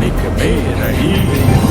me comer aí.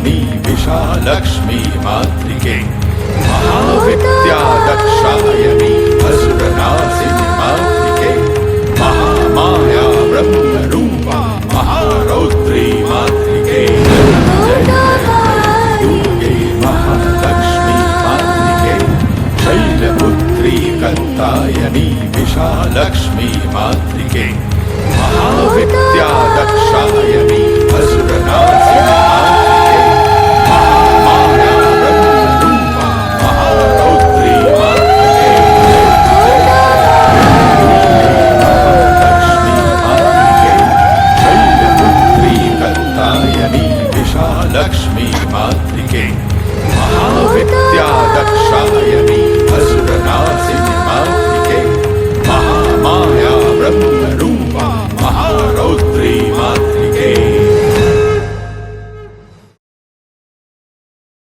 Janani विशालक्ष्मी मातृके Mahavidya Dakshayani असुरनासि मातृके Mahamaya ब्रह्मरूपा महारौद्री मातृके Durge Mahalakshmi मातृके Shailputri कन्तायनी विशालक्ष्मी मातृके Mahavidya Dakshayani असुरनासि